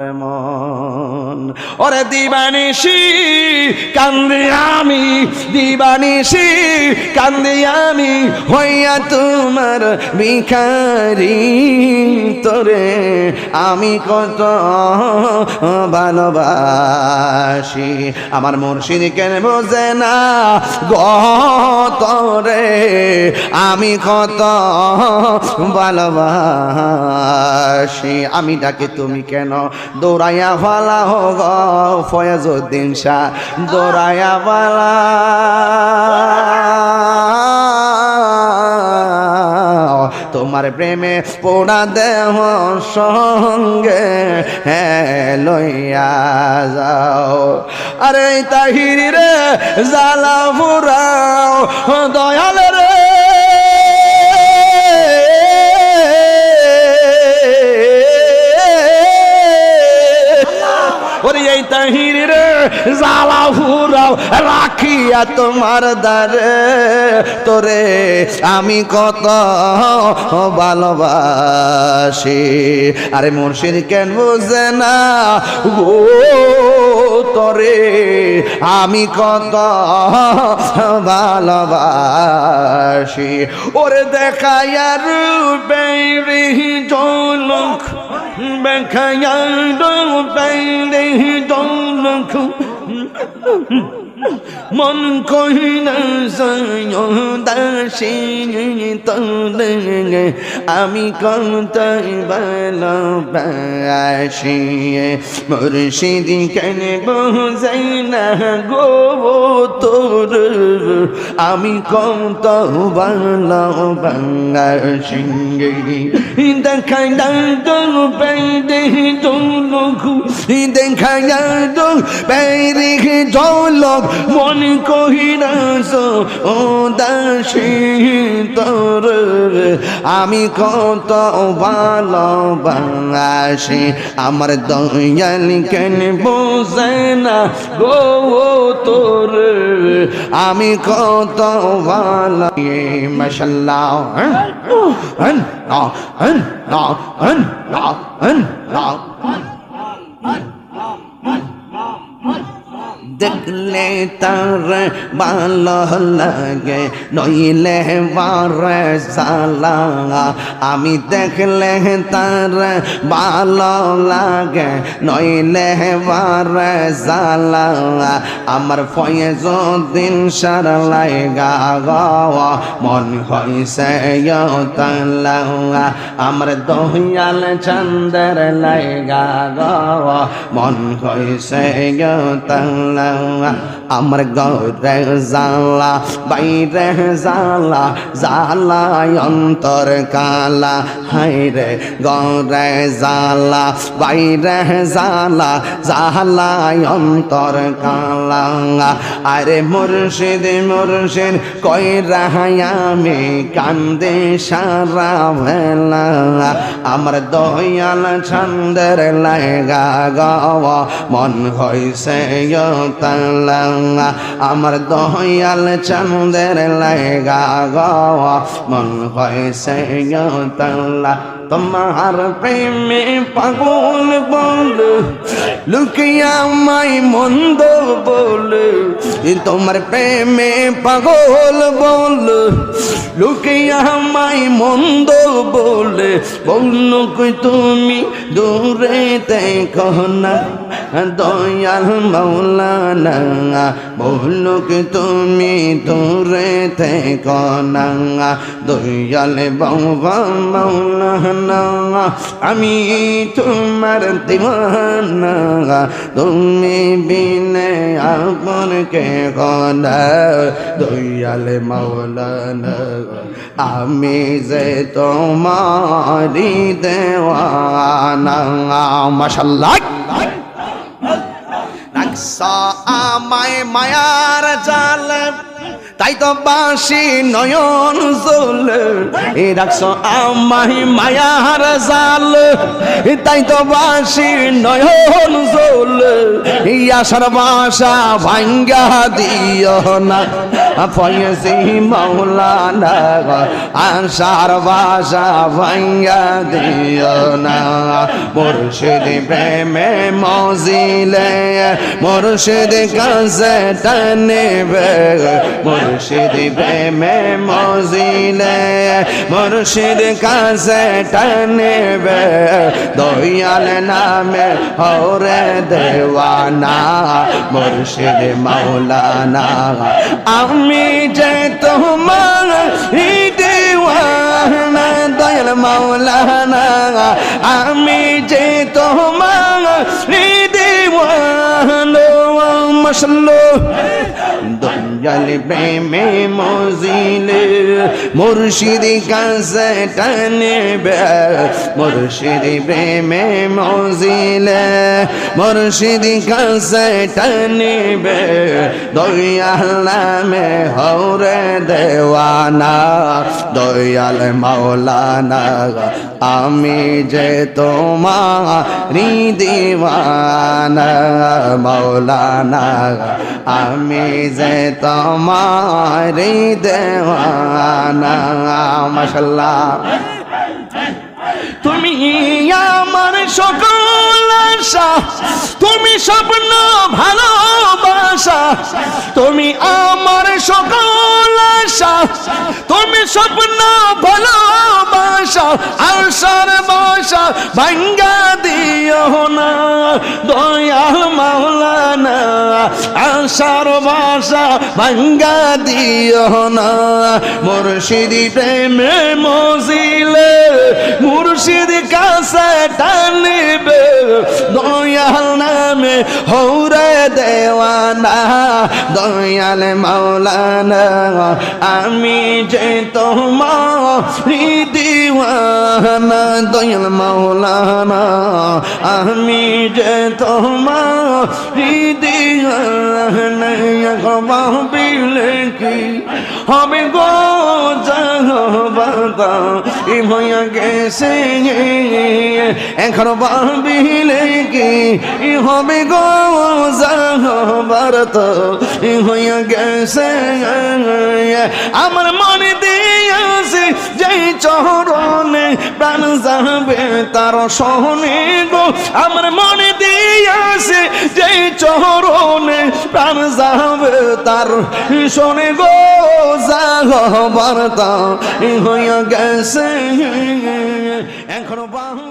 মন ওরে দিবানিসি কান্দি আমি দিবানিসি কান্দি আমি, হইয়া তোমার ভিখারি। তোরে আমি কত ভালোবাসি। আমার মুর্শিদ কেন বোঝে না গতরে আমি কত ভালোবাসি। আমি ডাকে তুমি কেন দৌড়াইয়া ফালা হ হোক ফয়াজুদ্দিন শাহ? দৌড়াইয়া ফালা তোমার প্রেমে পোড়া দেহ সঙ্গে লইয়া যাও। আরে তাহির রে জালা ফুরাও, দয়াল রে। ওরে এই তাহির জালা ফুরাও রাখিয়া তোমার দ্বারে। তোরে আমি কত ভালোবাসি। আরে মুর্শিদ কেন বুঝে না? ও, তোরে আমি কত ভালোবাসি। ওরে দেখাইয়া রূপে জলক দেখাইয়া রূপে জলক মন কহিনা দাসী তোলে, আমি কত ভালোবাসি? মুর্শিদ কেন বোঝাই না গো তোর? আমি কত ভালোবাসি? দেখাই দাঁড় পেড়ে জলক দেখাই দাঁড় পেড়ে জলক মন কহিরাস ও দাসী তোর আমি কত ভালোবাসি আমার দয়াল কেন বোঝে না গো তোর আমি কত ভালো মশাল্লাহ হন দেখলে তার ভালো লাগে নইলে বারে সালা আমি দেখলে তার ভালো লাগে নইলে বারে সালা আমার ফয়েজুদ্দিন সার লাইগা গাওয়া মন হইছে তালা আমার দহিয়াল চন্দ্র লাইগা গাওয়া মন হইছে তালা আমার গৌরে জালা বাইরে জালা জালা অন্তর কালা। হাইরে গৌরে জালা বাইরে জালা জালা অন্তর কালা। আরে মুর্শিদ মুর্শিদ, কই আমি? কান্দে সারা ভেলা আমার দয়াল ছন্দের লাগা গাওয়া, মন হইছে তালা আমার দয়াল চন্দের লাগা গ মন হয়েছে তালা তোমার প্রেমে পাগল বল, লুকিয়া মাই মন্দ বল তোমার প্রেমে পাগল বল, লুকিয়া মাই মন্দ বলে বল কই তুমি দূরে দেখো না, দয়াল মৌলানা বলুক তুমি দূরে থেকো না, দয়াল বাবা মৌলানা। আমি তোমার দিওয়ানা। তুমি বিনে আপন কে গনা দয়াল মৌলানা আমি যে তোমারি দেওয়ানা। মাশাল্লাহ। রাখসা আমায় মায়ার জাল। তাই তো বাসি নয়ন জল। রাখছ আমাহি মায়ার জাল। তাই তো বাসি নয়ন জল। এই আশার বাসা ভাঙ্গা দিও না। ফয়েসি মৌলানা আশার বাসা ভাঙ্গা দিও না। মুর্শিদ প্রেমে মজিলে, মুর্শিদ কাছে টানবে। মুর্শিদ প্রেমে মজিলে, মুর্শিদ কাছে টানবে। দয়াল নামে হরে দেওয়ানা, মুর্শিদ মাওলানা। আমি যে তোমার দেওয়ানা, দয়াল মাওলানা। আমি যে তোমার দেওয়ানা মশলো দয়াল প্রেমে মজিলে, মুর্শিদি কাছে টানবে মুর্শিদি প্রেমে মজিলে, মুর্শিদি কাছে টানবে দয়াল নামে হরে দেওয়ানা, দয়াল মাওলানা আমি যে তোমার দিওয়ানা মাওলানা আমি যে তোমার দেওয়ানা মাশাল্লাহ তুমি আমার সকল আশা, তুমি স্বপ্ন ভালোবাসা, তুমি আমার সকল আশা, তুমি স্বপ্ন ভালোবাসা আশার বাসা ভাঙ্গা দিও না, দয়াল মাওলানা আশার বাসা ভাঙ্গা দিও না। মুর্শিদি প্রেমে মজিলে মুর্শিদ কাছে টানিবে দয়াল নামে হৌরে দেওয়ানা, দয়াল মাওলানা, আমি যে তোমার দিওয়ানা দয়াল মাওলানা, আমি যে তোমার দিওয়ানা বিলে কি হবে গো যাহবাদা ই ভয়া গেছে এখন ভাবিলে কি ই হবে গো যাহবার তো ই হইয়া গেছে আমার মনে দিয়েছে চরণে প্রাণ যাবে তার সহনে গো। আমার মনে দিয়েছে যে চরণে প্রাণ যাবে তার শোনে গো। যাহবার তা হইয়া গেছে। এখনও বাহু